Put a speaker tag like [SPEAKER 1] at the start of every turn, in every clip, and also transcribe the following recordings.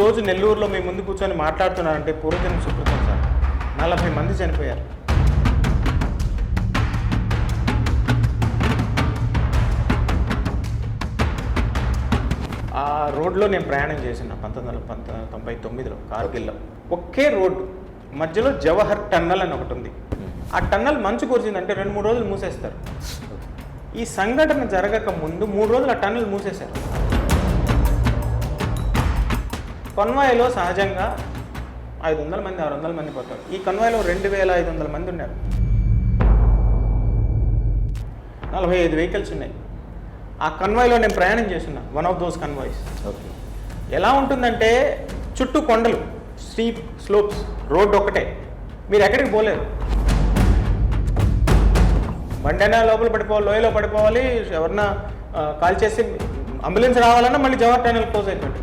[SPEAKER 1] రోజు నెల్లూరులో మీ ముందు కూర్చొని మాట్లాడుతున్నారంటే పూర్వజన్మ సుకృతం సార్. నలభై మంది చనిపోయారు. ఆ రోడ్లో నేను ప్రయాణం చేసిన పంతొమ్మిది వందల పంత తొంభై తొమ్మిదిలో కార్గిల్లో. ఒకే రోడ్డు మధ్యలో జవహర్ టన్నల్ అని ఒకటి ఉంది. ఆ టన్నల్ మంచు కురిసిందంటే రెండు మూడు రోజులు మూసేస్తారు. ఈ సంఘటన జరగక ముందు మూడు రోజులు ఆ టన్నల్ మూసేశారు. కన్వాయ్లో సహజంగా ఐదు వందల మంది ఆరు వందల మంది పోతారు. ఈ కన్వాయ్లో రెండు వేల ఐదు వందల మంది ఉన్నారు. నలభై ఐదు వెహికల్స్ ఉన్నాయి. ఆ కన్వాయ్లో నేను ప్రయాణం చేస్తున్నా. One of those convoys
[SPEAKER 2] okay.
[SPEAKER 1] ఎలా ఉంటుందంటే చుట్టూ కొండలు స్టీప్ స్లోప్స్ రోడ్డు ఒకటే మీరు ఎక్కడికి పోలేరు. బండైనా లోపల పడిపోవాలి లోయలో పడిపోవాలి ఎవరన్నా కాల్ చేసి అంబులెన్స్ రావాలన్నా మళ్ళీ జవహర్ టనల్ క్లోజ్ అయిపోయింది.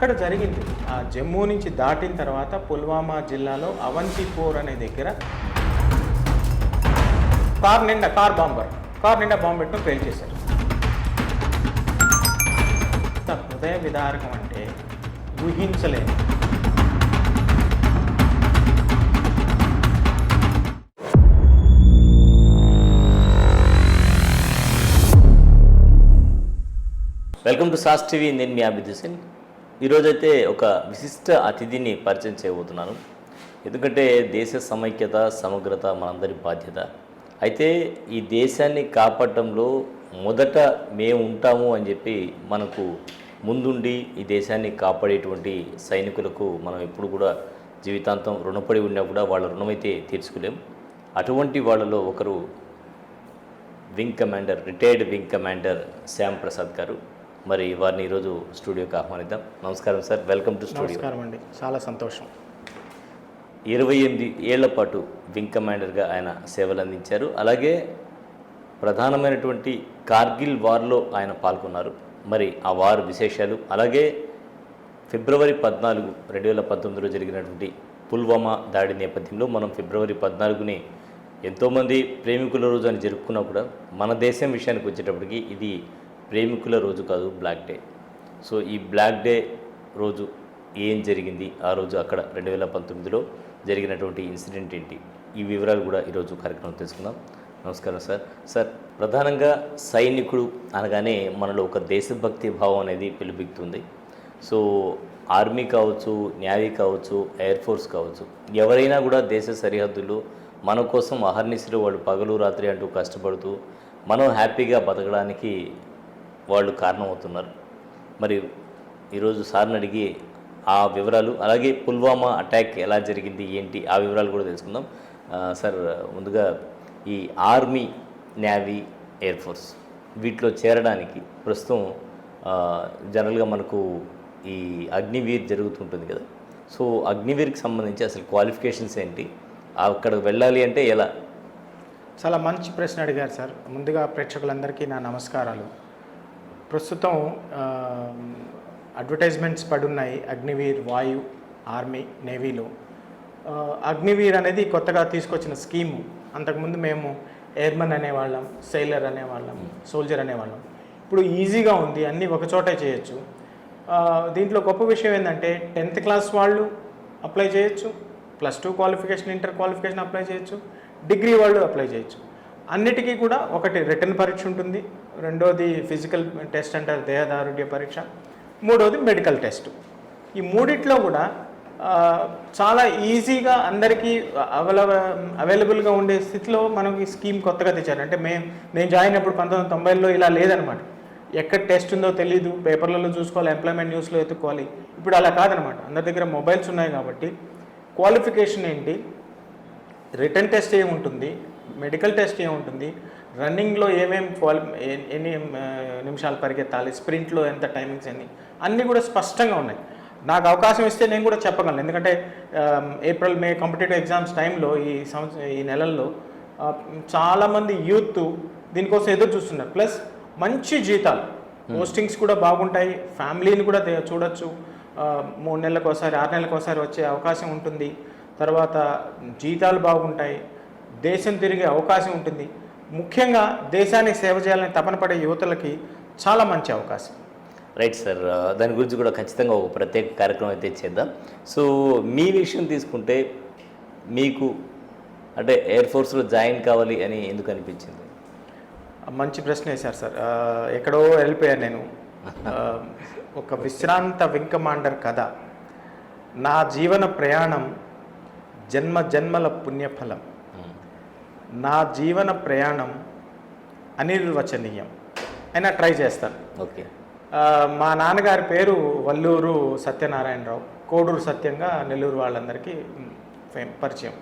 [SPEAKER 1] అక్కడ జరిగింది. ఆ జమ్మూ నుంచి దాటిన తర్వాత పుల్వామా జిల్లాలో అవంతిపూర్ అనే దగ్గర కార్ నిండా కార్ బాంబర్ కార్ నిండా బాంబు పెట్టుకుని పేల్ చేశారు. హృదయ విదారకం అంటే ఊహించలేము.
[SPEAKER 2] వెల్కమ్ టు సాస్ టీవీ నేను మీ అభిద్ హుసేన్ ఈరోజైతే ఒక విశిష్ట అతిథిని పరిచయం చేయబోతున్నాను. ఎందుకంటే దేశ సమైక్యత సమగ్రత మనందరి బాధ్యత. అయితే ఈ దేశాన్ని కాపాడటంలో మొదట మేము ఉంటాము అని చెప్పి మనకు ముందుండి ఈ దేశాన్ని కాపాడేటువంటి సైనికులకు మనం ఎప్పుడు కూడా జీవితాంతం రుణపడి ఉన్నా కూడా వాళ్ళ రుణమైతే తీర్చుకోలేం. అటువంటి వాళ్ళలో ఒకరు wing commander retired wing commander Shyam Prasad గారు. మరి వారిని ఈరోజు స్టూడియోకి ఆహ్వానిద్దాం. నమస్కారం సార్. Welcome to studio.
[SPEAKER 1] నమస్కారం అండి. చాలా సంతోషం.
[SPEAKER 2] ఇరవై ఎనిమిది ఏళ్ళ పాటు వింగ్ కమాండర్గా ఆయన సేవలు అందించారు. అలాగే ప్రధానమైనటువంటి కార్గిల్ వార్లో ఆయన పాల్గొన్నారు. మరి ఆ వార్ విశేషాలు. అలాగే ఫిబ్రవరి పద్నాలుగు రెండు వేల పంతొమ్మిదిలో జరిగినటువంటి పుల్వామా దాడి నేపథ్యంలో మనం ఫిబ్రవరి పద్నాలుగుని ఎంతోమంది ప్రేమికుల రోజు అని జరుపుకున్నా కూడా మన దేశం విషయానికి వచ్చేటప్పటికి ఇది ప్రేమికుల రోజు కాదు బ్లాక్ డే. సో ఈ బ్లాక్ డే రోజు ఏం జరిగింది? ఆ రోజు అక్కడ రెండు వేల పంతొమ్మిదిలో జరిగినటువంటి ఇన్సిడెంట్ ఏంటి? ఈ వివరాలు కూడా ఈరోజు కార్యక్రమం తెలుసుకుందాం. నమస్కారం సార్. సార్ ప్రధానంగా సైనికుడు అనగానే మనలో ఒక దేశభక్తి భావం అనేది పిలుపిక్తుంది సో ఆర్మీ కావచ్చు న్యావీ కావచ్చు ఎయిర్ ఫోర్స్ కావచ్చు ఎవరైనా కూడా దేశ సరిహద్దులు మన కోసం అహర్నిశలు వాళ్ళు పగలు రాత్రి అంటూ కష్టపడుతూ మనం హ్యాపీగా బతకడానికి వాళ్ళు కారణమవుతున్నారు. మరి ఈరోజు సార్ని అడిగి ఆ వివరాలు అలాగే పుల్వామా అటాక్ ఎలా జరిగింది ఏంటి ఆ వివరాలు కూడా తెలుసుకుందాం. సార్ ముందుగా ఈ ఆర్మీ నేవీ ఎయిర్ ఫోర్స్ వీటిలో చేరడానికి ప్రస్తుతం జనరల్గా మనకు ఈ అగ్నివీర్ జరుగుతుంటుంది కదా. సో అగ్నివీర్కి సంబంధించి అసలు క్వాలిఫికేషన్స్ ఏంటి? అక్కడికి వెళ్ళాలి అంటే ఎలా?
[SPEAKER 1] చాలా మంచి ప్రశ్న అడిగారు సార్. ముందుగా ప్రేక్షకులందరికీ నా నమస్కారాలు. ప్రస్తుతం అడ్వర్టైజ్మెంట్స్ పడున్నాయి అగ్నివీర్ వాయు ఆర్మీ నేవీలో. అగ్నివీర్ అనేది కొత్తగా తీసుకొచ్చిన స్కీము. అంతకుముందు మేము ఎయిర్మన్ అనేవాళ్ళం సెయిలర్ అనేవాళ్ళం సోల్జర్ అనేవాళ్ళం. ఇప్పుడు ఈజీగా ఉంది అన్నీ ఒకచోటే చేయొచ్చు. దీంట్లో గొప్ప విషయం ఏంటంటే టెన్త్ క్లాస్ వాళ్ళు అప్లై చేయొచ్చు plus two qualification inter qualification apply చేయొచ్చు డిగ్రీ వాళ్ళు అప్లై చేయొచ్చు. అన్నిటికీ కూడా ఒకటి రిటర్న్ పరీక్ష ఉంటుంది రెండోది ఫిజికల్ టెస్ట్ అంటారు దేహదారుఢ్య పరీక్ష మూడోది మెడికల్ టెస్ట్. ఈ మూడిట్లో కూడా చాలా ఈజీగా అందరికీ అవైలబ అవైలబుల్గా ఉండే స్థితిలో మనకి స్కీమ్ కొత్తగా తెచ్చారు. అంటే మేము నేను జాయిన్ అయినప్పుడు పంతొమ్మిది వందల తొంభైలో ఇలా లేదనమాట ఎక్కడ టెస్ట్ ఉందో తెలియదు పేపర్లలో చూసుకోవాలి ఎంప్లాయ్మెంట్ న్యూస్లో ఎత్తుకోవాలి ఇప్పుడు అలా కాదనమాట అందరి దగ్గర మొబైల్స్ ఉన్నాయి కాబట్టి క్వాలిఫికేషన్ ఏంటి? రిటర్న్ టెస్ట్ ఏముంటుంది? మెడికల్ టెస్ట్ ఏముంటుంది? రన్నింగ్లో ఏమేమి క్వాలి ఎన్ని నిమిషాలు పరిగెత్తాలి? స్ప్రింట్లో ఎంత టైమింగ్స్ ఎన్ని? అన్నీ కూడా స్పష్టంగా ఉన్నాయి. నాకు అవకాశం ఇస్తే నేను కూడా చెప్పగలను. ఎందుకంటే ఏప్రిల్ మే కాంపిటేటివ్ ఎగ్జామ్స్ టైంలో ఈ సంవత్సరం ఈ నెలల్లో చాలామంది యూత్ దీనికోసం ఎదురు చూస్తున్నారు. ప్లస్ మంచి జీతాలు. పోస్టింగ్స్ కూడా బాగుంటాయి. ఫ్యామిలీని కూడా చూడొచ్చు. మూడు నెలలకు ఒకసారి ఆరు నెలలకు ఒకసారి వచ్చే అవకాశం ఉంటుంది. తర్వాత జీతాలు బాగుంటాయి. దేశం తిరిగే అవకాశం ఉంటుంది. ముఖ్యంగా దేశానికి సేవ చేయాలని తపన పడే యువతలకి చాలా మంచి అవకాశం.
[SPEAKER 2] రైట్ సార్ దాని గురించి కూడా ఖచ్చితంగా ఒక ప్రత్యేక కార్యక్రమం అయితే చేద్దాం. సో మీ విషయం తీసుకుంటే మీకు అంటే ఎయిర్ ఫోర్స్లో జాయిన్ కావాలి అని ఎందుకు అనిపించింది?
[SPEAKER 1] మంచి ప్రశ్న వేశారు సార్. ఎక్కడో వెళ్ళిపోయాను నేను. ఒక విశ్రాంత వింగ్ కమాండర్ కథ. నా జీవన ప్రయాణం జన్మ జన్మల పుణ్యఫలం. నా జీవన ప్రయాణం అనిర్వచనీయం. అయినా ట్రై చేస్తాను.
[SPEAKER 2] ఓకే.
[SPEAKER 1] మా నాన్నగారి పేరు వల్లూరు సత్యనారాయణరావు. కోడూరు సత్యంగా నెల్లూరు వాళ్ళందరికీ ఫేమ్ పరిచయం.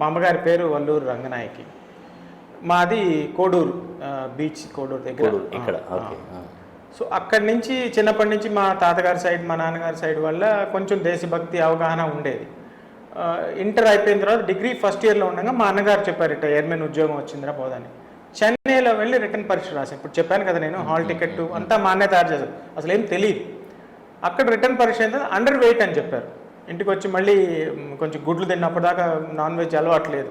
[SPEAKER 1] మా అమ్మగారి పేరు వల్లూరు రంగనాయకి. మాది కోడూరు బీచ్ కోడూరు దగ్గర.
[SPEAKER 2] ఇక్కడ.
[SPEAKER 1] సో అక్కడి నుంచి చిన్నప్పటి నుంచి మా తాతగారి సైడ్ మా నాన్నగారి సైడ్ వల్ల కొంచెం దేశభక్తి అవగాహన ఉండేది. ఇంటర్ అయిపోయిన తర్వాత డిగ్రీ ఫస్ట్ ఇయర్లో ఉండగా మా అన్నగారు చెప్పారు ఇట్లా ఎయిర్మెన్ ఉద్యోగం వచ్చిందిరా పోదని. చెన్నైలో వెళ్ళి రిటర్న్ పరీక్ష రాశాను ఇప్పుడు చెప్పాను కదా నేను హాల్ టికెట్ అంతా మా అన్నే తయారు చేశాను అసలు ఏం తెలియదు అక్కడ రిటర్న్ పరీక్ష అయితే అండర్ వెయిట్ అని చెప్పారు. ఇంటికి వచ్చి మళ్ళీ కొంచెం గుడ్లు తిన్నప్పుడు దాకా నాన్ వెజ్ అలవాట్లేదు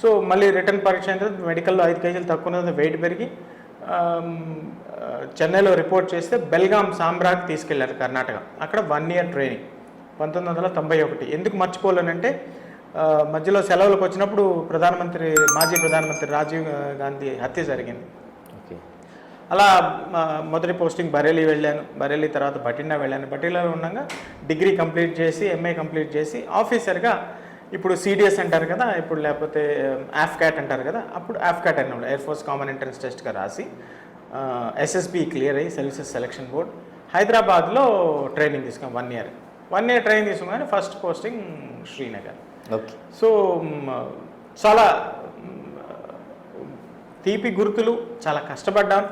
[SPEAKER 1] సో మళ్ళీ రిటర్న్ పరీక్ష అయిన తర్వాత మెడికల్లో ఐదు కేజీలు తక్కువ వెయిట్ పెరిగి చెన్నైలో రిపోర్ట్ చేస్తే బెల్గాం సాంబ్రాకి తీసుకెళ్ళారు కర్ణాటక. అక్కడ వన్ ఇయర్ ట్రైనింగ్. పంతొమ్మిది వందల తొంభై ఒకటి. ఎందుకు మర్చిపోలేనంటే మధ్యలో సెలవులకు వచ్చినప్పుడు ప్రధానమంత్రి మాజీ ప్రధానమంత్రి రాజీవ్ గాంధీ హత్య జరిగింది.
[SPEAKER 2] ఓకే.
[SPEAKER 1] అలా మొదటి పోస్టింగ్ బరేలీ వెళ్ళాను. బరేలీ తర్వాత బఠిండా వెళ్ళాను. బఠిండాలో ఉండగా డిగ్రీ కంప్లీట్ చేసి ఎంఏ కంప్లీట్ చేసి ఆఫీసర్గా ఇప్పుడు సిడిఎస్ అంటారు కదా ఇప్పుడు లేకపోతే ఆఫ్కాట్ అంటారు కదా అప్పుడు ఆఫ్కాట్ అన్నప్పుడు ఎయిర్ ఫోర్స్ కామన్ ఎంట్రన్స్ టెస్ట్గా రాసి ఎస్ఎస్బి క్లియర్ అయ్యి సర్వీసెస్ సెలక్షన్ బోర్డ్ హైదరాబాద్లో ట్రైనింగ్ తీసుకున్నాం one year one year training తీసుకున్నాను first posting Srinagar.
[SPEAKER 2] Okay.
[SPEAKER 1] So చాలా తీపి గుర్తులు చాలా కష్టపడ్డాను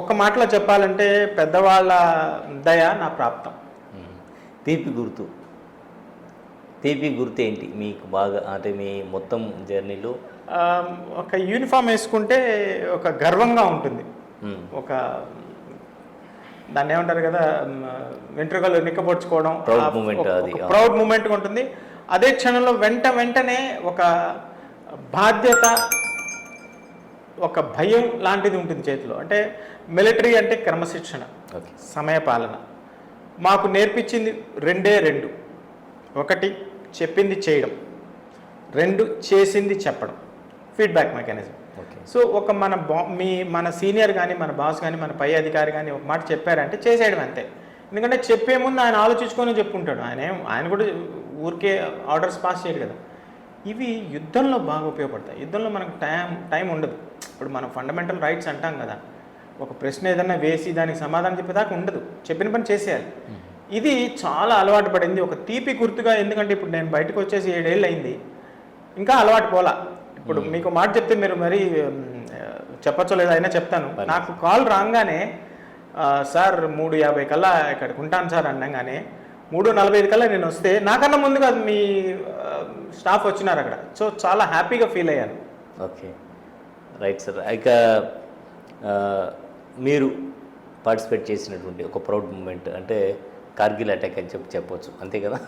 [SPEAKER 1] ఒక్క మాటలో చెప్పాలంటే పెద్దవాళ్ళ దయ నా ప్రాప్తం.
[SPEAKER 2] తీపి గుర్తు. తీపి గుర్తు ఏంటి? మీకు బాగా అంటే మీ మొత్తం జర్నీలో?
[SPEAKER 1] ఒక యూనిఫామ్ వేసుకుంటే ఒక గర్వంగా ఉంటుంది. ఒక దాన్ని ఏమంటారు కదా వెంట్రుకలు నిక్కపొడుచుకోవడం. ప్రౌడ్ మూమెంట్ ఉంటుంది. అదే క్షణంలో వెంట వెంటనే ఒక బాధ్యత ఒక భయం లాంటిది ఉంటుంది చేతిలో. అంటే మిలిటరీ అంటే క్రమశిక్షణ సమయపాలన మాకు నేర్పించింది రెండే రెండు. ఒకటి చెప్పింది చేయడం. రెండు చేసింది చెప్పడం. ఫీడ్బ్యాక్ మెకానిజం సో ఒక మన బా మీ మన సీనియర్ కానీ మన బాస్ కానీ మన పై అధికారి కానీ ఒక మాట చెప్పారంటే చేసేయడం అంతే. ఎందుకంటే చెప్పే ముందు ఆయన ఆలోచించుకొని చెప్పుకుంటాడు ఆయన ఆయన కూడా ఊరికే ఆర్డర్స్ పాస్ చేయడు కదా. ఇవి యుద్ధంలో బాగా ఉపయోగపడతాయి. యుద్ధంలో మనకు టైం టైం ఉండదు. ఇప్పుడు మనం ఫండమెంటల్ రైట్స్ అంటాం కదా. ఒక ప్రశ్న ఏదన్నా వేసి దానికి సమాధానం చెప్పేదాకా ఉండదు. చెప్పిన పని చేసేయాలి. ఇది చాలా అలవాటు పడింది. ఒక తీపి గుర్తుగా ఎందుకంటే ఇప్పుడు నేను బయటకు వచ్చేసి ఏడేళ్ళు అయింది ఇంకా అలవాటు పోలా. ఇప్పుడు మీకు మాట చెప్తే మీరు మరి చెప్పచ్చో లేదో అయినా చెప్తాను. నాకు కాల్ రాగానే సార్ మూడు యాభై కల్లా ఇక్కడికి ఉంటాను సార్ అనగానే మూడు నలభై ఐదు కల్లా నేను వస్తే నాకన్నా ముందుగా మీ స్టాఫ్ వచ్చినారు అక్కడ. సో చాలా హ్యాపీగా ఫీల్ అయ్యాను.
[SPEAKER 2] ఓకే. Right sir. ఇక మీరు పార్టిసిపేట్ చేసినటువంటి ఒక ప్రౌడ్ మూమెంట్ అంటే కార్గిల్ అటాక్ అని చెప్పి చెప్పొచ్చు. అంతే కదా?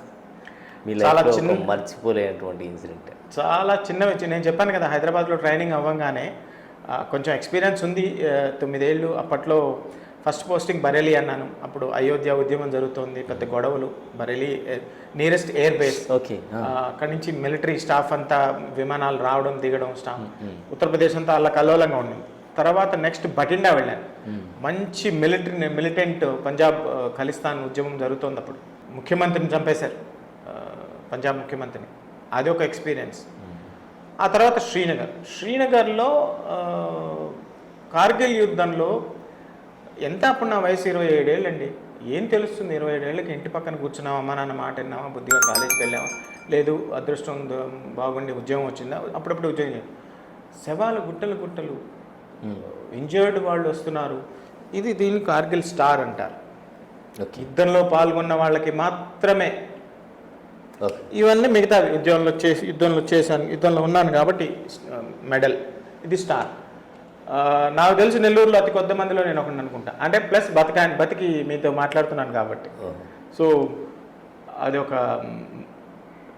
[SPEAKER 2] మీ
[SPEAKER 1] చాలా చిన్న-
[SPEAKER 2] మర్చిపోలేనటువంటి ఇన్సిడెంట్.
[SPEAKER 1] చాలా వచ్చి నేను చెప్పాను కదా హైదరాబాద్లో ట్రైనింగ్ అవ్వగానే కొంచెం ఎక్స్పీరియన్స్ ఉంది. తొమ్మిదేళ్ళు అప్పట్లో ఫస్ట్ పోస్టింగ్ బరేలీ అన్నాను. అప్పుడు అయోధ్య ఉద్యమం జరుగుతోంది పెద్ద గొడవలు Bareilly nearest air base
[SPEAKER 2] okay
[SPEAKER 1] అక్కడి నుంచి మిలిటరీ స్టాఫ్ అంతా విమానాలు రావడం దిగడం స్టాఫ్ ఉత్తరప్రదేశ్ అంతా అలా కల్లోలంగా ఉండింది. తర్వాత నెక్స్ట్ బటిండా వెళ్ళాను. మంచి మిలిటరీ మిలిటెంట్ పంజాబ్ ఖలిస్తాన్ ఉద్యమం జరుగుతోంది అప్పుడు. ముఖ్యమంత్రిని చంపేశారు. పంజాబ్ ముఖ్యమంత్రిని. అది ఒక ఎక్స్పీరియన్స్ ఆ తర్వాత శ్రీనగర్. శ్రీనగర్లో కార్గిల్ యుద్ధంలో ఎంత అప్పుడు నా వయసు ఇరవై ఏడేళ్ళండి. ఏం తెలుస్తుంది ఇరవై ఏడేళ్ళకి ఇంటి పక్కన కూర్చున్నావా అమ్మ నాన్న మాట విన్నావా? బుద్ధిగా కాలేజీకి వెళ్ళావా? లేదు అదృష్టం బాగుండి ఉద్యోగం వచ్చిందా? అప్పుడప్పుడు ఉద్యోగం చేయాలి. శవాలు గుట్టలు గుట్టలు. ఇంజర్డ్ వాళ్ళు వస్తున్నారు. ఇది దీన్ని కార్గిల్ స్టార్ అంటారు. యుద్ధంలో పాల్గొన్న వాళ్ళకి మాత్రమే ఇవన్నీ మిగతా యుద్ధంలో చేసి యుద్ధంలో చేశాను యుద్ధంలో ఉన్నాను కాబట్టి మెడల్. ఇది స్టార్. నాకు తెలిసి నెల్లూరులో అతి కొద్ది మందిలో నేను ఒకటి అనుకుంటా. అంటే ప్లస్ బతకా బతికి మీతో మాట్లాడుతున్నాను కాబట్టి. సో అది ఒక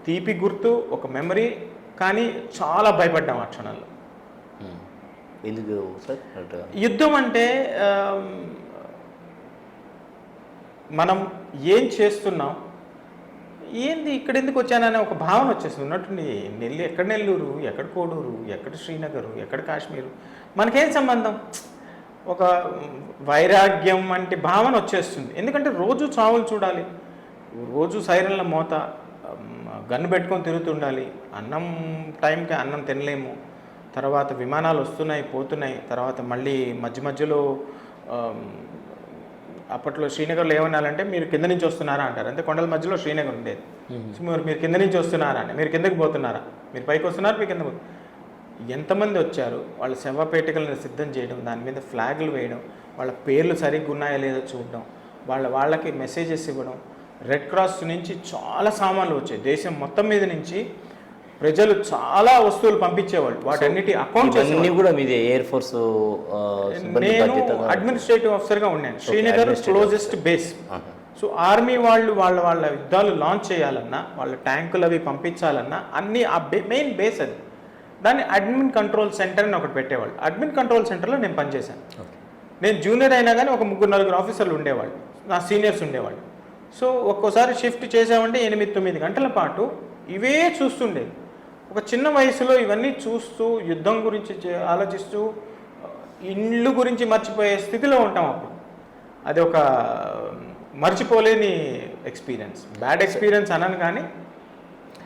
[SPEAKER 1] తీపి గుర్తు ఒక మెమరీ కానీ చాలా భయపడ్డాం ఆ క్షణంలో.
[SPEAKER 2] ఎందుకు అటు
[SPEAKER 1] యుద్ధం అంటే మనం ఏం చేస్తున్నాం ఏంది ఇక్కడ ఎందుకు వచ్చాననే ఒక భావన వచ్చేస్తుంది ఉన్నట్టుండి నెల్లి ఎక్కడ నెల్లూరు ఎక్కడ కోడూరు ఎక్కడ శ్రీనగరు ఎక్కడ కాశ్మీరు? మనకేం సంబంధం? ఒక వైరాగ్యం వంటి భావన వచ్చేస్తుంది. ఎందుకంటే రోజు చావులు చూడాలి. రోజు సైరన్ల మోత గన్ను పెట్టుకొని తిరుగుతుండాలి. అన్నం టైంకి అన్నం తినలేము. తర్వాత విమానాలు వస్తున్నాయి పోతున్నాయి. తర్వాత మళ్ళీ మధ్య మధ్యలో అప్పట్లో శ్రీనగర్లో ఏమన్నారంటే మీరు కింద నుంచి వస్తున్నారా? అంటారు. అంటే కొండల మధ్యలో శ్రీనగర్ ఉండేది. మీరు మీరు కింద నుంచి వస్తున్నారా? అంటే మీరు కిందకి పోతున్నారా? మీరు పైకి వస్తున్నారా మీరు కింద ఎంతమంది వచ్చారు వాళ్ళ శవపేటికలను సిద్ధం చేయడం దాని మీద ఫ్లాగులు వేయడం వాళ్ళ పేర్లు సరిగ్గా ఉన్నాయా లేదో చూడడం వాళ్ళ వాళ్ళకి మెసేజెస్ ఇవ్వడం రెడ్ క్రాస్ నుంచి చాలా సామాన్లు వచ్చాయి. దేశం మొత్తం మీద నుంచి ప్రజలు చాలా వస్తువులు పంపించేవాళ్ళు. వాటన్నిటి అకౌంట్
[SPEAKER 2] ఇవన్నీ కూడా మీది ఎయిర్ ఫోర్స్
[SPEAKER 1] నేను అడ్మినిస్ట్రేటివ్ ఆఫీసర్గా ఉన్నాను. Srinagar closest base. So army వాళ్ళు వాళ్ళ వాళ్ళ యుద్ధాలు లాంచ్ చేయాలన్నా వాళ్ళ ట్యాంకులు అవి పంపించాలన్నా అన్ని ఆ మెయిన్ బేస్ అది. దాన్ని అడ్మిన్ కంట్రోల్ సెంటర్ అని ఒకటి పెట్టేవాళ్ళు. అడ్మిన్ కంట్రోల్ సెంటర్లో నేను పనిచేశాను. నేను జూనియర్ అయినా కానీ ఒక ముగ్గురు నలుగురు ఆఫీసర్లు ఉండేవాళ్ళు. నా సీనియర్స్ ఉండేవాళ్ళు. సో ఒక్కోసారి షిఫ్ట్ చేసామంటే ఎనిమిది తొమ్మిది గంటల పాటు ఇవే చూస్తుండేది. ఒక చిన్న వయసులో ఇవన్నీ చూస్తూ యుద్ధం గురించి చే- ఆలోచిస్తూ ఇండ్లు గురించి మర్చిపోయే స్థితిలో ఉంటాం అప్పుడు. అది ఒక మర్చిపోలేని ఎక్స్పీరియన్స్ బ్యాడ్ ఎక్స్పీరియన్స్ అనను కానీ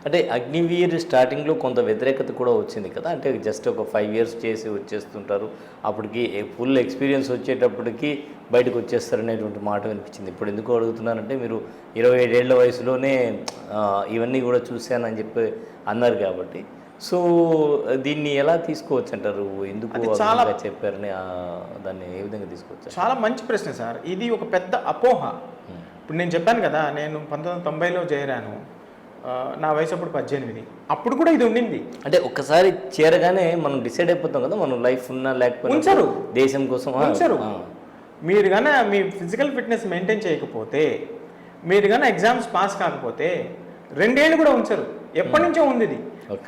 [SPEAKER 2] అంటే అగ్నివీర్ స్టార్టింగ్లో కొంత వ్యతిరేకత కూడా వచ్చింది కదా. అంటే జస్ట్ ఒక ఫైవ్ ఇయర్స్ చేసి వచ్చేస్తుంటారు. అప్పటికి ఫుల్ ఎక్స్పీరియన్స్ వచ్చేటప్పటికి బయటకు వచ్చేస్తారనేటువంటి మాట వినిపించింది. ఇప్పుడు ఎందుకు అడుగుతున్నానంటే మీరు ఇరవై ఏడేళ్ళ వయసులోనే ఇవన్నీ కూడా చూశానని చెప్పి అన్నారు కాబట్టి. సో దీన్ని ఎలా తీసుకోవచ్చు అంటారు ఎందుకు
[SPEAKER 1] చాలా-
[SPEAKER 2] చెప్పారని దాన్ని ఏ విధంగా తీసుకోవచ్చు?
[SPEAKER 1] చాలా మంచి ప్రశ్న సార్. ఇది ఒక పెద్ద అపోహ. ఇప్పుడు నేను చెప్పాను కదా నేను పంతొమ్మిది వందల తొంభైలో చేరాను. నా వయసు అప్పుడు పద్దెనిమిది. అప్పుడు కూడా ఇది ఉండింది.
[SPEAKER 2] అంటే ఒక్కసారి చేరగానే మనం డిసైడ్ అయిపోతాం కదా మనం లైఫ్ ఉన్నా లేకపోయినా
[SPEAKER 1] ఉంచరు.
[SPEAKER 2] దేశం కోసం
[SPEAKER 1] ఉంచరు. మీరు కన్నా మీ ఫిజికల్ ఫిట్నెస్ మెయింటైన్ చేయకపోతే మీరు కన్నా ఎగ్జామ్స్ పాస్ కాకపోతే రెండేళ్ళు కూడా ఉంచరు. ఎప్పటి నుంచో ఉంది ఇది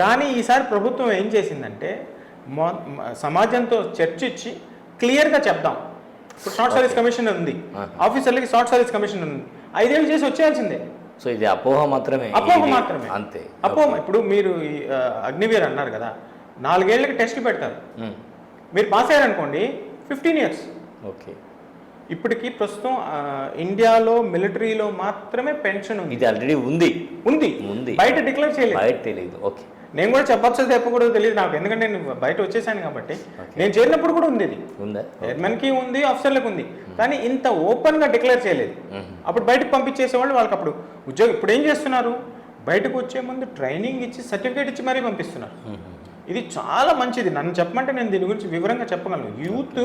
[SPEAKER 1] కానీ ఈసారి ప్రభుత్వం ఏం చేసిందంటే సమాజంతో చర్చించి క్లియర్గా చెప్దాం. ఇప్పుడు షార్ట్ సర్వీస్ కమిషన్ ఉంది. ఆఫీసర్లకి షార్ట్ సర్వీస్ కమిషన్ ఉంది. ఐదేళ్ళు చేసి వచ్చేయాల్సిందే.
[SPEAKER 2] సో ఇది అపోహ మాత్రమే.
[SPEAKER 1] అపోహ మాత్రమే.
[SPEAKER 2] అంతే.
[SPEAKER 1] అపోహ ఇప్పుడు మీరు అగ్నివీర్ అన్నారు కదా నాలుగేళ్ళకి టెస్ట్ పెడతారు. మీరు పాస్ అయ్యారనుకోండి ఫిఫ్టీన్ ఇయర్స్.
[SPEAKER 2] ఓకే.
[SPEAKER 1] ఇప్పటికి ప్రస్తుతం ఇండియాలో మిలిటరీలో మాత్రమే పెన్షన్ ఉంది.
[SPEAKER 2] ఇది ఆల్రెడీ ఉంది.
[SPEAKER 1] ఉంది.
[SPEAKER 2] ఉంది.
[SPEAKER 1] బయట డిక్లేర్ చేయలేదు.
[SPEAKER 2] బయట తెలియదు. ఓకే.
[SPEAKER 1] నేను కూడా చెప్పొచ్చో చెప్పకూడదు తెలియదు నాకు. ఎందుకంటే నేను బయట వచ్చేసాను కాబట్టి. నేను చేరినప్పుడు కూడా ఉంది ఇది.
[SPEAKER 2] ఉందా?
[SPEAKER 1] చైర్మన్కి ఉంది ఆఫీసర్లకు ఉంది. కానీ ఇంత ఓపెన్గా డిక్లేర్ చేయలేదు. అప్పుడు బయటకు పంపించేసేవాళ్ళు వాళ్ళకి అప్పుడు ఉద్యోగం ఇప్పుడు ఏం చేస్తున్నారు? బయటకు వచ్చే ముందు ట్రైనింగ్ ఇచ్చి సర్టిఫికేట్ ఇచ్చి మరీ పంపిస్తున్నారు. ఇది చాలా మంచిది. నన్ను చెప్పమంటే నేను దీని గురించి వివరంగా చెప్పగలను. యూత్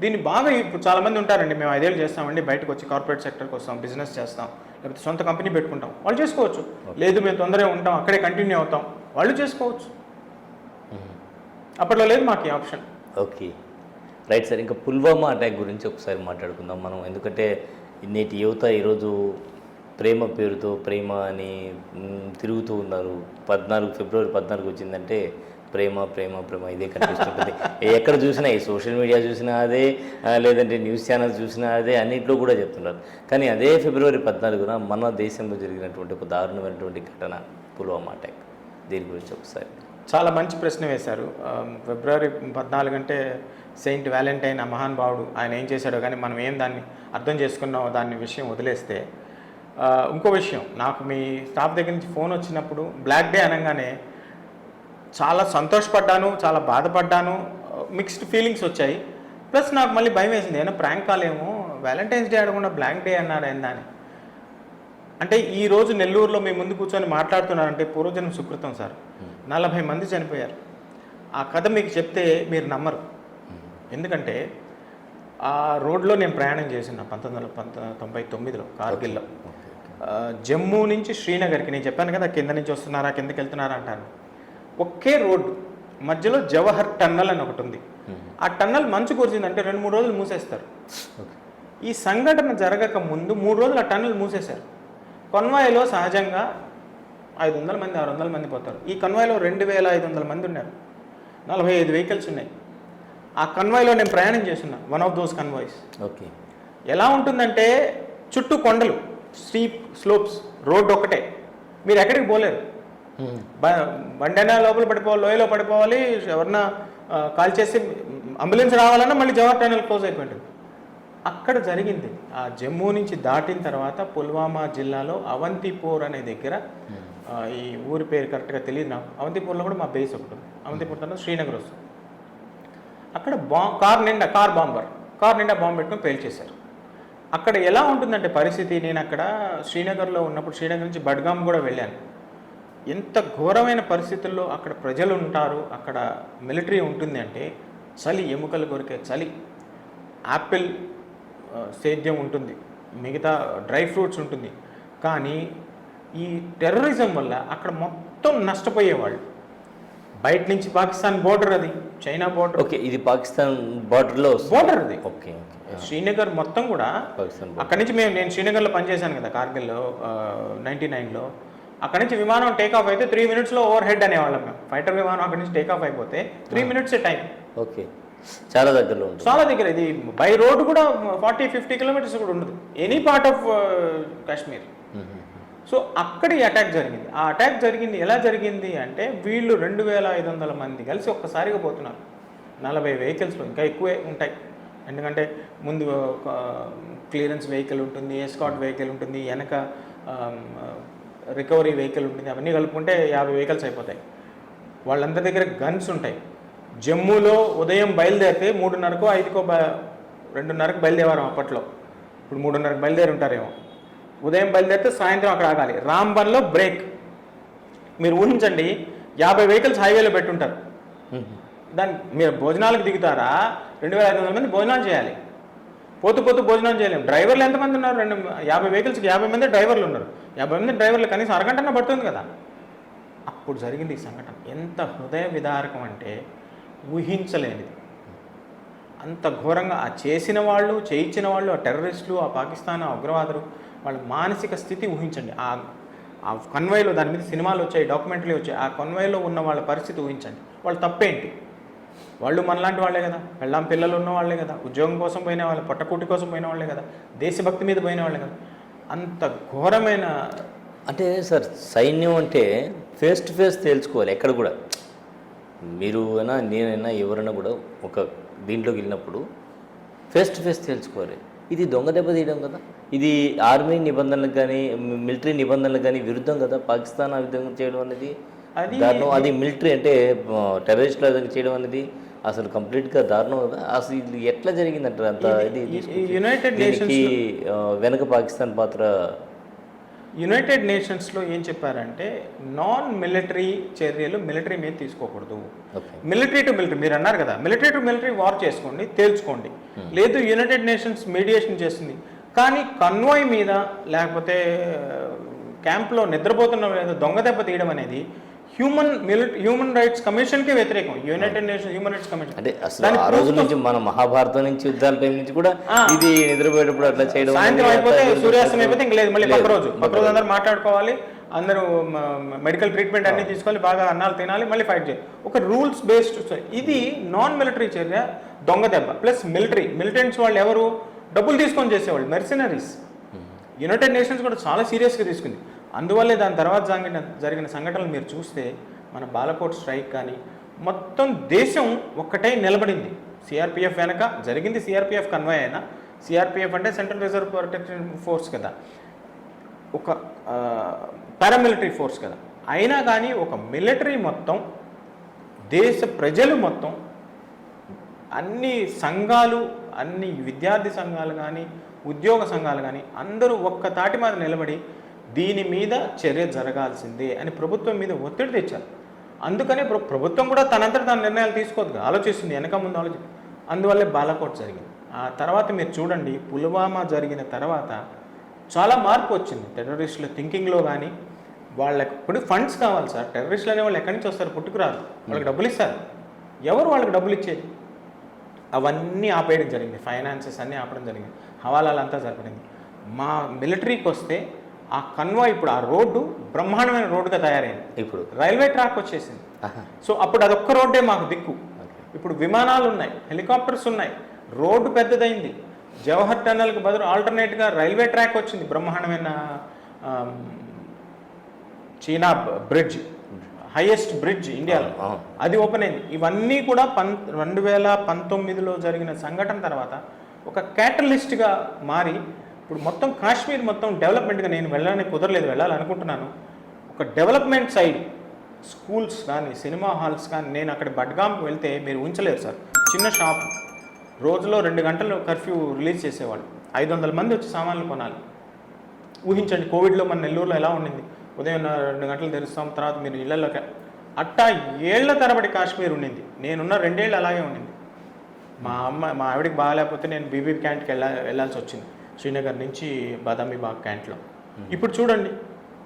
[SPEAKER 1] దీన్ని బాగా ఇప్పుడు చాలా మంది ఉంటారండి. మేము ఐదేళ్ళు చేస్తామండి. బయటకు వచ్చి కార్పొరేట్ సెక్టర్కి వస్తాం బిజినెస్ చేస్తాం. లేకపోతే సొంత కంపెనీ పెట్టుకుంటాం. వాళ్ళు చేసుకోవచ్చు. లేదు మేము తొందరగా ఉంటాం. అక్కడే కంటిన్యూ అవుతాం. వాళ్ళు చేసుకోవచ్చు. అప్పట్లో లేదు మాకు ఆప్షన్.
[SPEAKER 2] ఓకే. రైట్ సార్ ఇంకా పుల్వామా అటాక్ గురించి ఒకసారి మాట్లాడుకుందాం మనం. ఎందుకంటే నేటి యువత ఈరోజు ప్రేమ పేరుతో ప్రేమ అని తిరుగుతూ ఉన్నారు. పద్నాలుగు ఫిబ్రవరి పద్నాలుగు వచ్చిందంటే ప్రేమ ప్రేమ ప్రేమ ఇదే కనిపిస్తుంటుంది. ఎక్కడ చూసినా ఈ సోషల్ మీడియా చూసినా అదే లేదంటే న్యూస్ ఛానల్స్ చూసినా అదే అన్నింటిలో కూడా చెప్తున్నారు. కానీ అదే ఫిబ్రవరి పద్నాలుగున మన దేశంలో జరిగినటువంటి ఒక దారుణమైనటువంటి ఘటన పుల్వామా అటాక్. దీని గురించి ఒకసారి.
[SPEAKER 1] చాలా మంచి ప్రశ్న వేశారు. ఫిబ్రవరి పద్నాలుగు అంటే సెయింట్ వ్యాలంటైన్ ఆ మహానుభావుడు ఆయన ఏం చేశాడో కానీ మనం ఏం దాన్ని అర్థం చేసుకున్నామో దాని విషయం వదిలేస్తే ఇంకో విషయం నాకు మీ స్టాఫ్ దగ్గర నుంచి ఫోన్ వచ్చినప్పుడు బ్లాక్ డే అనగానే చాలా సంతోషపడ్డాను చాలా బాధపడ్డాను మిక్స్డ్ ఫీలింగ్స్ వచ్చాయి. ప్లస్ నాకు మళ్ళీ భయం వేసింది ఏమైనా ప్రాంక్ కాలేమో వ్యాలంటైన్స్ డే ఆడకుండా బ్లాక్ డే అన్నారు ఏందా అని అంటే ఈ రోజు నెల్లూరులో మీ ముందు కూర్చొని మాట్లాడుతున్నారంటే పూర్వజన్మ సుకృతం సార్. నలభై మంది చనిపోయారు. ఆ కథ మీకు చెప్తే మీరు నమ్మరు. ఎందుకంటే ఆ రోడ్లో నేను ప్రయాణం చేసిన పంతొమ్మిది వందల పంత తొంభై తొమ్మిదిలో కార్గిల్లో జమ్మూ నుంచి శ్రీనగర్కి నేను చెప్పాను కదా కింద నుంచి వస్తున్నారా కిందకి వెళ్తున్నారా అంటాను. ఒకే రోడ్డు మధ్యలో జవహర్ టన్నల్ అని ఒకటి ఉంది. ఆ టన్నల్ మంచు కురిసిందంటే రెండు మూడు రోజులు మూసేస్తారు. ఈ సంఘటన జరగక ముందు మూడు రోజులు ఆ టన్నులు మూసేశారు. కొన్వాయిలో సహజంగా ఐదు వందల మంది ఆరు వందల మంది పోతారు. ఈ కన్వాయ్లో రెండు వేల ఐదు వందల మంది ఉన్నారు. నలభై ఐదు వెహికల్స్ ఉన్నాయి. ఆ కన్వాయ్లో నేను ప్రయాణం చేస్తున్నా one of those convoys
[SPEAKER 2] okay.
[SPEAKER 1] ఎలా ఉంటుందంటే చుట్టూ కొండలు స్టీప్ స్లోప్స్ రోడ్ ఒకటే మీరు ఎక్కడికి పోలేరు. బండైనా లోపల పడిపోవాలి లోయలో పడిపోవాలి ఎవరన్నా కాల్ చేసి అంబులెన్స్ రావాలన్నా మళ్ళీ జవహర్ టనల్ క్లోజ్ అయిపోయింది అక్కడ జరిగింది. ఆ జమ్మూ నుంచి దాటిన తర్వాత పుల్వామా జిల్లాలో అవంతిపూర్ అనే దగ్గర ఆ, ఈ ఊరి పేరు కరెక్ట్గా తెలియదు నాకు. అవంతిపూర్లో కూడా మా బేస్ ఒకటి ఉంది. అవంతిపూర్ తర్వాత శ్రీనగర్ వస్తుంది. అక్కడ బా కార్ నిండా కార్ బాంబర్ కార్ నిండా బాంబు పెట్టుకొని పేల్చేశారు. అక్కడ ఎలా ఉంటుందంటే పరిస్థితి నేను అక్కడ శ్రీనగర్లో ఉన్నప్పుడు శ్రీనగర్ నుంచి బడ్గామ్ కూడా వెళ్ళాను. ఎంత ఘోరమైన పరిస్థితుల్లో అక్కడ ప్రజలు ఉంటారు అక్కడ మిలిటరీ ఉంటుంది అంటే చలి ఎముకలు కొరికే చలి. యాపిల్ సేద్యం ఉంటుంది. మిగతా డ్రై ఫ్రూట్స్ ఉంటుంది. కానీ ఈ టెర్రరిజం వల్ల అక్కడ మొత్తం నష్టపోయేవాళ్ళు. బయట నుంచి పాకిస్తాన్ బోర్డర్ అది. China border.
[SPEAKER 2] ఓకే ఇది పాకిస్తాన్ బార్డర్లో
[SPEAKER 1] బోర్డర్ అది.
[SPEAKER 2] ఓకే
[SPEAKER 1] శ్రీనగర్ మొత్తం కూడా. అక్కడి నుంచి మేము నేను శ్రీనగర్లో పనిచేశాను కదా కార్గిల్లో నైంటీ నైన్లో అక్కడి నుంచి విమానం టేక్ ఆఫ్ అయితే త్రీ మినిట్స్లో ఓవర్ హెడ్ అనేవాళ్ళం మేము. ఫైటర్ విమానం అక్కడి నుంచి టేక్ ఆఫ్ అయిపోతే త్రీ మినిట్స్ టైం
[SPEAKER 2] ఓకే. చాలా దగ్గరలో ఉంటుంది.
[SPEAKER 1] చాలా దగ్గర ఇది బై రోడ్ కూడా ఫార్టీ ఫిఫ్టీ కిలోమీటర్స్ కూడా ఉండదు. Any part of Kashmir. So అక్కడ ఈ అటాక్ జరిగింది. ఆ అటాక్ జరిగింది ఎలా జరిగింది అంటే వీళ్ళు రెండు వేల ఐదు వందల మంది కలిసి ఒక్కసారిగా పోతున్నారు. నలభై వెహికల్స్లో ఇంకా ఎక్కువే ఉంటాయి. ఎందుకంటే ముందు క్లియరెన్స్ వెహికల్ ఉంటుంది ఎస్కాట్ వెహికల్ ఉంటుంది వెనక రికవరీ వెహికల్ ఉంటుంది అవన్నీ కలుపుకుంటే యాభై వెహికల్స్ అయిపోతాయి. వాళ్ళందరి దగ్గర గన్స్ ఉంటాయి. జమ్మూలో ఉదయం బయలుదేరితే మూడున్నరకు ఐదుకో బ రెండున్నరకు బయలుదేరారు అప్పట్లో. ఇప్పుడు మూడున్నరకు బయలుదేరి ఉంటారేమో. ఉదయం బయలుదేరితే సాయంత్రం అక్కడ ఆగాలి. రాంబన్లో బ్రేక్. మీరు ఊహించండి యాభై వెహికల్స్ హైవేలో పెట్టుంటారు.
[SPEAKER 2] మ్మ్.
[SPEAKER 1] దాని మీరు భోజనాలకు దిగుతారా? రెండు వేల ఐదు వందల మంది భోజనాలు చేయాలి. పోతూ పోతూ భోజనం చేయలేము డ్రైవర్లు ఎంతమంది ఉన్నారు? రెండు యాభై వెహికల్స్కి యాభై మంది డ్రైవర్లు ఉన్నారు. యాభై మంది డ్రైవర్లు కనీసం అరగంటన పడుతుంది కదా. అప్పుడు జరిగింది ఈ సంఘటన. ఎంత హృదయ విదారకం అంటే ఊహించలేనిది. అంత ఘోరంగా ఆ చేసిన వాళ్ళు చేయించిన వాళ్ళు ఆ టెర్రరిస్టులు ఆ పాకిస్తాన్ ఆ ఉగ్రవాదులు వాళ్ళ మానసిక స్థితి ఊహించండి. ఆ ఆ కన్వైలో దాని మీద సినిమాలు వచ్చాయి డాక్యుమెంటరీ వచ్చాయి. ఆ కన్వైలో ఉన్న వాళ్ళ పరిస్థితి ఊహించండి. వాళ్ళ తప్పేంటి? వాళ్ళు మనలాంటి వాళ్ళే కదా. పెళ్ళాం పిల్లలు ఉన్న వాళ్ళే కదా. ఉద్యోగం కోసం పోయిన వాళ్ళు పొట్టకూటి కోసం పోయిన వాళ్ళే కదా. దేశభక్తి మీద పోయిన వాళ్ళే కదా. అంత ఘోరమైన
[SPEAKER 2] అంటే సార్ సైన్యం అంటే ఫేస్ టు ఫేస్ తేల్చుకోవాలి ఎక్కడ కూడా. మీరు అయినా నేనైనా ఎవరైనా కూడా ఒక దీంట్లోకి వెళ్ళినప్పుడు ఫేస్ టు ఫేస్ తేల్చుకోవాలి. ఇది దొంగ దెబ్బ తీయడం కదా. ఇది ఆర్మీ నిబంధనలకు కానీ మిలిటరీ నిబంధనలకు కానీ విరుద్ధం కదా. పాకిస్తాన్ ఆ విధంగా చేయడం అనేది? దారుణం అది మిలిటరీ అంటే టెర్రరిస్టుల విధంగా చేయడం అనేది అసలు కంప్లీట్గా దారుణం కదా. అసలు ఇది ఎట్లా జరిగిందంటారు అంత ఇది?
[SPEAKER 1] యునైటెడ్
[SPEAKER 2] వెనక పాకిస్తాన్ పాత్ర
[SPEAKER 1] యునైటెడ్ నేషన్స్లో ఏం చెప్పారంటే నాన్ మిలిటరీ చర్యలు మిలిటరీ మీద తీసుకోకూడదు. మిలిటరీ టు మిలిటరీ మీరు అన్నారు కదా మిలిటరీ టు మిలిటరీ వార్ చేసుకోండి తేల్చుకోండి. లేదు యునైటెడ్ నేషన్స్ మీడియేషన్ చేస్తుంది కానీ కన్వాయ్ మీద లేకపోతే క్యాంప్లో నిద్రపోతున్న మీద దొంగ దెబ్బ తీయడం అనేది హ్యూమన్ హ్యూమన్ రైట్స్ కమిషన్కి వ్యతిరేకం. United nations human rights commission
[SPEAKER 2] అంటే అసలు ఆ రోజు నుంచి మన మహాభారతం నుంచి యుద్ధాల టైం నుంచి కూడా. ఇది నిద్రపోయేటప్పుడు అట్లా చేయడం
[SPEAKER 1] సాయంత్రం అయిపోతే సూర్యాస్తం అయిపోతే ఇంక లేదు మళ్ళీ పక్క. రోజు పక్క రోజు అందరూ మాట్లాడుకోవాలి అందరూ మెడికల్ ట్రీట్మెంట్ అన్ని తీసుకోవాలి బాగా అన్నాలు తినాలి మళ్ళీ ఫైట్ చేయాలి. ఒక రూల్స్ బేస్డ్ ఇది నాన్ మిలిటరీ చర్య దొంగ దెబ్బ. ప్లస్ మిలిటరీ మిలిటెంట్స్ వాళ్ళు ఎవరు? డబ్బులు తీసుకొని చేసేవాళ్ళు మెర్సినరీస్ యునైటెడ్ నేషన్స్ కూడా చాలా సీరియస్గా తీసుకుంది. అందువల్లే దాని తర్వాత జరిగిన జరిగిన సంఘటనలు మీరు చూస్తే మన బాలకోట్ స్ట్రైక్ కానీ మొత్తం దేశం ఒక్కటై నిలబడింది. సిఆర్పిఎఫ్ వెనక జరిగింది సిఆర్పిఎఫ్ కన్వాయ్ అయినా. సిఆర్పిఎఫ్ అంటే సెంట్రల్ రిజర్వ్ ప్రొటెక్షన్ ఫోర్స్ కదా. ఒక పారామిలిటరీ ఫోర్స్ కదా. అయినా కానీ ఒక మిలిటరీ మొత్తం దేశ ప్రజలు మొత్తం అన్ని సంఘాలు అన్ని విద్యార్థి సంఘాలు కానీ ఉద్యోగ సంఘాలు కానీ అందరూ ఒక్క తాటి మీద నిలబడి దీని మీద చర్య జరగాల్సిందే అని ప్రభుత్వం మీద ఒత్తిడి తెచ్చారు. అందుకనే ప్రభుత్వం కూడా తనంతట తన నిర్ణయాలు తీసుకోదు ఆలోచిస్తుంది వెనక ముందు ఆలోచి అందువల్లే బాలాకోట్ జరిగింది. ఆ తర్వాత మీరు చూడండి పుల్వామా జరిగిన తర్వాత చాలా మార్పు వచ్చింది. టెర్రరిస్టుల థింకింగ్లో కానీ వాళ్ళకి ఇప్పుడు ఫండ్స్ కావాలి సార్. టెర్రరిస్టులు అనే వాళ్ళు ఎక్కడి నుంచి వస్తారు? పుట్టుకురాదు వాళ్ళకి డబ్బులు ఇస్తారు. ఎవరు వాళ్ళకి డబ్బులు ఇచ్చేది? అవన్నీ ఆపేయడం జరిగింది. ఫైనాన్సెస్ అన్నీ ఆపడం జరిగింది. హవాలాలంతా జరపడింది మా మిలిటరీకి వస్తే ఆ కన్వాయ్ ఇప్పుడు ఆ రోడ్డు బ్రహ్మాండమైన రోడ్డుగా తయారైంది.
[SPEAKER 2] ఇప్పుడు?
[SPEAKER 1] రైల్వే ట్రాక్ వచ్చేసింది. సో అప్పుడు అదొక్క రోడ్డే మాకు దిక్కు. ఇప్పుడు విమానాలు ఉన్నాయి హెలికాప్టర్స్ ఉన్నాయి. రోడ్డు పెద్దదైంది. జవహర్ టన్నల్కి బదులు ఆల్టర్నేట్గా రైల్వే ట్రాక్ వచ్చింది బ్రహ్మాండమైన చీనా బ్రిడ్జ్. హైయెస్ట్ బ్రిడ్జ్ ఇండియాలో. అది ఓపెన్ అయింది. ఇవన్నీ కూడా పం రెండు వేల పంతొమ్మిదిలో జరిగిన సంఘటన తర్వాత ఒక క్యాటలిస్ట్గా మారి ఇప్పుడు మొత్తం కాశ్మీర్ మొత్తం డెవలప్మెంట్గా నేను వెళ్ళడానికి కుదరలేదు వెళ్ళాలనుకుంటున్నాను. ఒక డెవలప్మెంట్ సైడ్ స్కూల్స్ కానీ సినిమా హాల్స్ కానీ నేను అక్కడ బడ్గామ్కి వెళ్తే మీరు ఉంచలేరు సార్. చిన్న షాప్. రోజులో రెండు గంటలు కర్ఫ్యూ రిలీజ్ చేసేవాళ్ళు. ఐదు వందల మంది వచ్చి సామాన్లు కొనాలి. ఊహించండి కోవిడ్లో మన నెల్లూరులో ఎలా ఉండింది? ఉదయం రెండు గంటలు తెరుస్తాం తర్వాత మీరు ఇళ్ళలోకి అట్టా ఏళ్ళ తరబడి కాశ్మీర్ ఉండింది. నేనున్న రెండేళ్ళు అలాగే ఉండింది. మా అమ్మ మా ఆవిడకి బాగాలేకపోతే నేను బీబీ క్యాంట్కి వెళ్ళా వెళ్ళాల్సి వచ్చింది. శ్రీనగర్ నుంచి బాదామి బాగ్ క్యాంట్లో. ఇప్పుడు చూడండి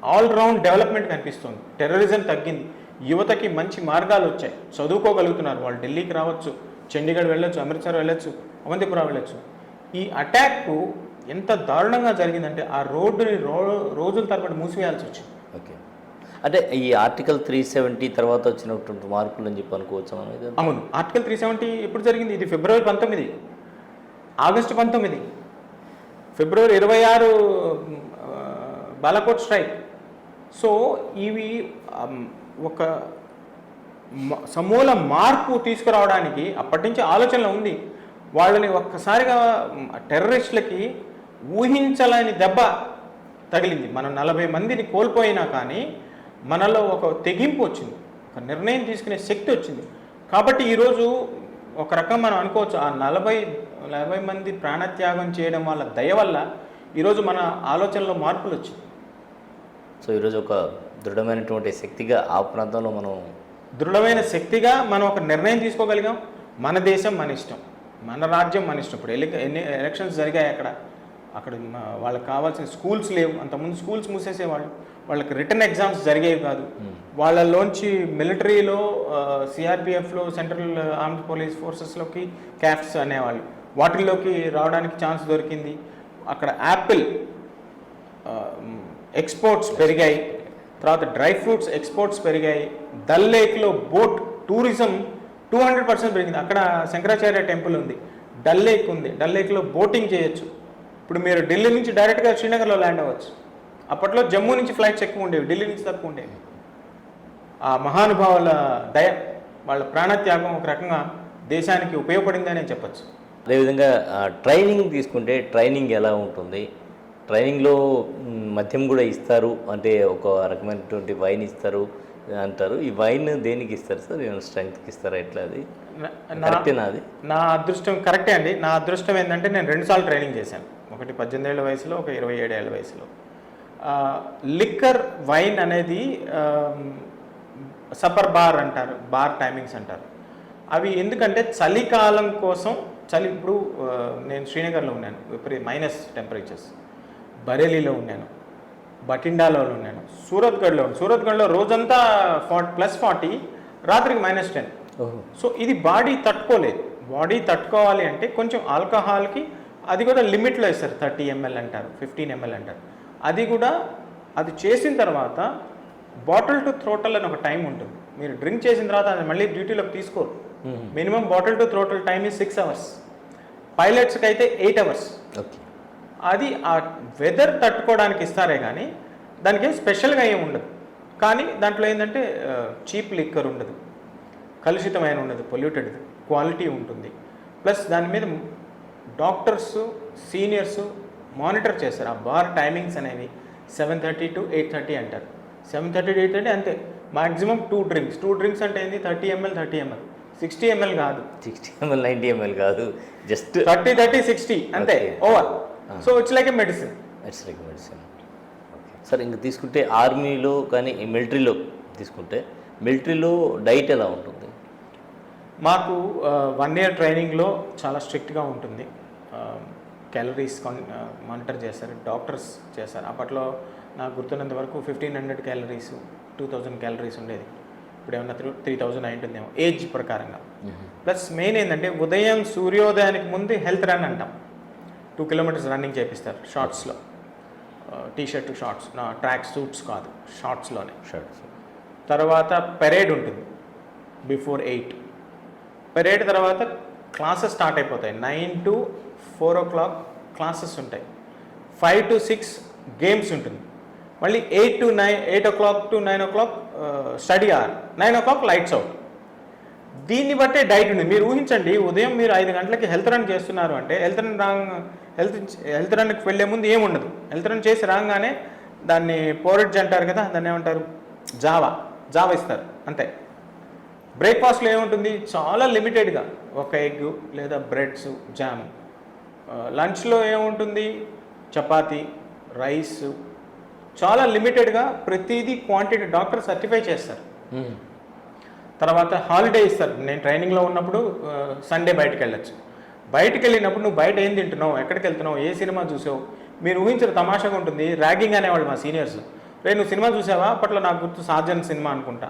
[SPEAKER 1] ఆల్ రౌండ్ డెవలప్మెంట్ కనిపిస్తుంది. టెర్రరిజం తగ్గింది. యువతకి మంచి మార్గాలు వచ్చాయి. చదువుకోగలుగుతున్నారు. వాళ్ళు ఢిల్లీకి రావచ్చు చండీగఢ్ వెళ్ళొచ్చు అమృత్సర్ వెళ్ళొచ్చు అవంతిపురా వెళ్ళొచ్చు. ఈ అటాక్ ఎంత దారుణంగా జరిగిందంటే ఆ రోడ్డుని రో రోజుల తరబడి మూసివేయాల్సి వచ్చింది.
[SPEAKER 2] ఓకే. అంటే ఈ ఆర్టికల్ త్రీ సెవెంటీ తర్వాత వచ్చినటువంటి మార్పులు అని చెప్పి అనుకోవచ్చు మనం?
[SPEAKER 1] అవును. ఆర్టికల్ త్రీ సెవెంటీ ఎప్పుడు జరిగింది? ఇది ఫిబ్రవరి పంతొమ్మిది. ఆగస్టు పంతొమ్మిది. ఫిబ్రవరి ఇరవై ఆరు బాలకోట్ బాలాకోట్ స్ట్రైక్. సో ఇవి ఒక సమూల మార్పు తీసుకురావడానికి అప్పటి నుంచి ఆలోచనలో ఉంది. వాళ్ళని ఒక్కసారిగా టెర్రరిస్టులకి ఊహించలేని దెబ్బ తగిలింది. మనం నలభై మందిని కోల్పోయినా కానీ మనలో ఒక తెగింపు వచ్చింది. ఒక నిర్ణయం తీసుకునే శక్తి వచ్చింది. కాబట్టి ఈరోజు ఒక రకం మనం అనుకోవచ్చు ఆ నలభై నలభై మంది ప్రాణత్యాగం చేయడం వల్ల దయ వల్ల ఈరోజు మన ఆలోచనలో మార్పులు వచ్చింది.
[SPEAKER 2] సో ఈరోజు ఒక దృఢమైనటువంటి శక్తిగా ఆ ప్రాంతంలో మనం
[SPEAKER 1] దృఢమైన శక్తిగా మనం ఒక నిర్ణయం తీసుకోగలిగాం. మన దేశం మన ఇష్టం. మన రాజ్యం మన ఇష్టం. ఇప్పుడు ఎన్ని ఎన్ని ఎలక్షన్స్ జరిగాయి అక్కడ. అక్కడ వాళ్ళకి కావాల్సిన స్కూల్స్ లేవు. అంతకుముందు స్కూల్స్ మూసేసేవాళ్ళు. వాళ్ళకి రిటర్న్ ఎగ్జామ్స్ జరిగేవి కాదు. వాళ్ళలోంచి మిలిటరీలో సిఆర్పిఎఫ్లో సెంట్రల్ ఆర్మ్డ్ పోలీస్ ఫోర్సెస్లోకి క్యాఫ్స్ అనేవాళ్ళు. వాటిల్లోకి రావడానికి ఛాన్స్ దొరికింది. అక్కడ యాపిల్ ఎక్స్పోర్ట్స్ పెరిగాయి. తర్వాత డ్రై ఫ్రూట్స్ ఎక్స్పోర్ట్స్ పెరిగాయి. Dal లేక్లో boat tourism two hundred percent పెరిగింది. అక్కడ శంకరాచార్య టెంపుల్ ఉంది. డల్ లేక్ ఉంది. డల్ లేక్లో బోటింగ్ చేయొచ్చు. ఇప్పుడు మీరు ఢిల్లీ నుంచి డైరెక్ట్గా శ్రీనగర్లో ల్యాండ్ అవ్వచ్చు. అప్పట్లో జమ్మూ నుంచి ఫ్లైట్స్ ఎక్కువ ఉండేవి ఢిల్లీ నుంచి తక్కువ ఉండేవి. ఆ మహానుభావుల దయ వాళ్ళ ప్రాణత్యాగం ఒక రకంగా దేశానికి ఉపయోగపడిందనే చెప్పచ్చు.
[SPEAKER 2] అదేవిధంగా ట్రైనింగ్ తీసుకుంటే ట్రైనింగ్ ఎలా ఉంటుంది? ట్రైనింగ్లో మద్యం కూడా ఇస్తారు అంటే ఒక రకమైనటువంటి వైన్ ఇస్తారు అంటారు. ఈ వైన్ దేనికి ఇస్తారు సార్? ఏమైనా స్ట్రెంగ్త్కి ఇస్తారా? ఎట్లా అది? కరెక్టేనా అది?
[SPEAKER 1] నా అదృష్టం కరెక్టే అండి. నా అదృష్టం ఏంటంటే నేను రెండుసార్లు ట్రైనింగ్ చేశాను. ఒకటి పద్దెనిమిది ఏళ్ళ వయసులో ఒక ఇరవై ఏడు ఏళ్ళ వయసులో. లిక్కర్ వైన్ అనేది సపర్ బార్ అంటారు బార్ టైమింగ్స్ అంటారు. అవి ఎందుకంటే చలికాలం కోసం చలి ఇప్పుడు నేను శ్రీనగర్లో ఉన్నాను విపరీ మైనస్ టెంపరేచర్స్ బరేలీలో ఉన్నాను బటిండాలో ఉన్నాను సూరత్గఢ్లో ఉన్నాను. సూరత్గఢ్లో రోజంతా ఫార్టీ ప్లస్ ఫార్టీ రాత్రికి మైనస్ టెన్ సో ఇది బాడీ తట్టుకోలేదు. బాడీ తట్టుకోవాలి అంటే కొంచెం ఆల్కహాల్కి అది కూడా లిమిట్లో ఇస్తారు థర్టీ ఎంఎల్ అంటారు ఫిఫ్టీన్ ఎంఎల్ అంటారు. అది కూడా అది చేసిన తర్వాత బాటిల్ టు థ్రోటల్ అని ఒక టైం ఉంటుంది. మీరు డ్రింక్ చేసిన తర్వాత అది మళ్ళీ డ్యూటీలోకి తీసుకోరు. Minimum bottle to throttle time ఈ సిక్స్ అవర్స్ పైలట్స్కి అయితే ఎయిట్ అవర్స్
[SPEAKER 2] ఓకే.
[SPEAKER 1] అది ఆ వెదర్ తట్టుకోవడానికి ఇస్తారే కానీ దానికి ఏం స్పెషల్గా ఏమి ఉండదు. కానీ దాంట్లో ఏంటంటే చీప్ లిక్కర్ ఉండదు. కలుషితమైన ఉండదు పొల్యూటెడ్ క్వాలిటీ ఉంటుంది. ప్లస్ దాని మీద డాక్టర్స్ సీనియర్స్ మానిటర్ చేస్తారు. ఆ బార్ టైమింగ్స్ అనేవి seven thirty to eight thirty అంటారు. Seven thirty to eight thirty అంతే. Maximum two drinks. Two drinks అంటే ఏంది? Thirty ML thirty ML. Sixty ML కాదు.
[SPEAKER 2] సిక్స్టీ ఎంఎల్ నైంటీ ఎంఎల్ కాదు. జస్ట్
[SPEAKER 1] థర్టీ థర్టీ సిక్స్టీ అంతే. Over so it's like a medicine
[SPEAKER 2] it's like medicine sir ఇంక తీసుకుంటే ఆర్మీలో కానీ మిలిటరీలో తీసుకుంటే మిలిటరీలో డైట్ ఎలా ఉంటుంది?
[SPEAKER 1] మాకు వన్ ఇయర్ ట్రైనింగ్లో చాలా స్ట్రిక్ట్గా ఉంటుంది. క్యాలరీస్ మానిటర్ చేస్తారు డాక్టర్స్ చేస్తారు. అప్పట్లో నాకు గుర్తున్నంత వరకు fifteen hundred calories two thousand calories ఉండేది. ఇప్పుడు ఏమన్నా త్రీ త్రీ థౌజండ్ అయి ఉంటుందేమో ఏజ్ ప్రకారంగా. ప్లస్ మెయిన్ ఏంటంటే ఉదయం సూర్యోదయానికి ముందు హెల్త్ రన్ అంటాం. టూ కిలోమీటర్స్ రన్నింగ్ చేపిస్తారు షార్ట్స్లో టీ షర్ట్ షార్ట్స్ నా ట్రాక్ సూట్స్ కాదు షార్ట్స్లోనే
[SPEAKER 2] షర్ట్స్
[SPEAKER 1] తర్వాత పెరేడ్ ఉంటుంది బిఫోర్ ఎయిట్ పెరేడ్ తర్వాత క్లాసెస్ స్టార్ట్ అయిపోతాయి. Nine to four o'clock classes ఉంటాయి. ఫైవ్ టు సిక్స్ గేమ్స్ ఉంటుంది. మళ్ళీ eight to nine eight o'clock to nine o'clock study hour. Nine o'clock lights out. దీన్ని బట్టే డైట్ ఉంది. మీరు ఊహించండి ఉదయం మీరు ఐదు గంటలకి హెల్త్ రన్ చేస్తున్నారు అంటే health run wrong health health రన్కి వెళ్ళే ముందు ఏముండదు హెల్త్ రన్ చేసి రాగానే దాన్ని పోరిడ్జ్ అంటారు కదా దాన్ని ఏమంటారు? జావా. జావా ఇస్తారు. అంతే. బ్రేక్ఫాస్ట్లో ఏముంటుంది? చాలా లిమిటెడ్గా. ఒక ఎగ్ లేదా బ్రెడ్స్ జామ్. లంచ్లో ఏముంటుంది? చపాతి రైస్. చాలా లిమిటెడ్గా ప్రతిదీ క్వాంటిటీ డాక్టర్ సర్టిఫై చేస్తారు. తర్వాత హాలిడే ఇస్తారు. నేను ట్రైనింగ్లో ఉన్నప్పుడు సండే బయటకు వెళ్ళొచ్చు. బయటకు వెళ్ళినప్పుడు నువ్వు బయట ఏం తింటున్నావు? ఎక్కడికి వెళ్తున్నావు? ఏ సినిమా చూసావు? మీరు ఊహించిన తమాషాగా ఉంటుంది. ర్యాగింగ్ అనేవాళ్ళు మా సీనియర్స్. రే నువ్వు సినిమా చూసావా? అప్పట్లో నాకు గుర్తు సార్జన్ సినిమా అనుకుంటా.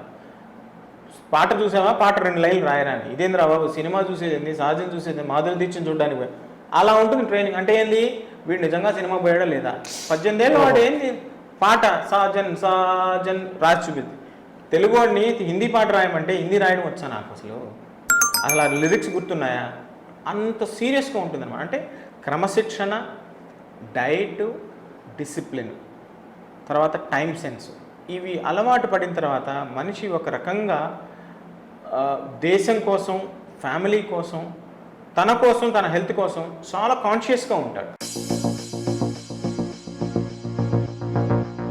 [SPEAKER 1] పాట చూసావా? పాట రెండు లైన్లు రాయరా అని ఇదేంద్రా బాబు సినిమా చూసేది ఏంది? సార్జన్ చూసేది మాధురి దీక్షను చూడడానికి అలా ఉంటుంది ట్రైనింగ్. అంటే ఏంది? వీడు నిజంగా సినిమా పోయాడా లేదా? పద్దెనిమిది ఏళ్ళు వాడు ఏంది? పాట సాజన్ సాజన్ రాసి చూపింది. తెలుగు వాడిని హిందీ పాట రాయమంటే హిందీ రాయడం వచ్చా నాకు అసలు? అసలు ఆ లిరిక్స్ గుర్తున్నాయా? అంత సీరియస్గా ఉంటుంది అనమాట అంటే క్రమశిక్షణ డైట్ డిసిప్లిన్ తర్వాత టైం సెన్స్. ఇవి అలవాటు పడిన తర్వాత మనిషి ఒక రకంగా దేశం కోసం ఫ్యామిలీ కోసం తన కోసం తన హెల్త్ కోసం చాలా కాన్షియస్గా ఉంటాడు.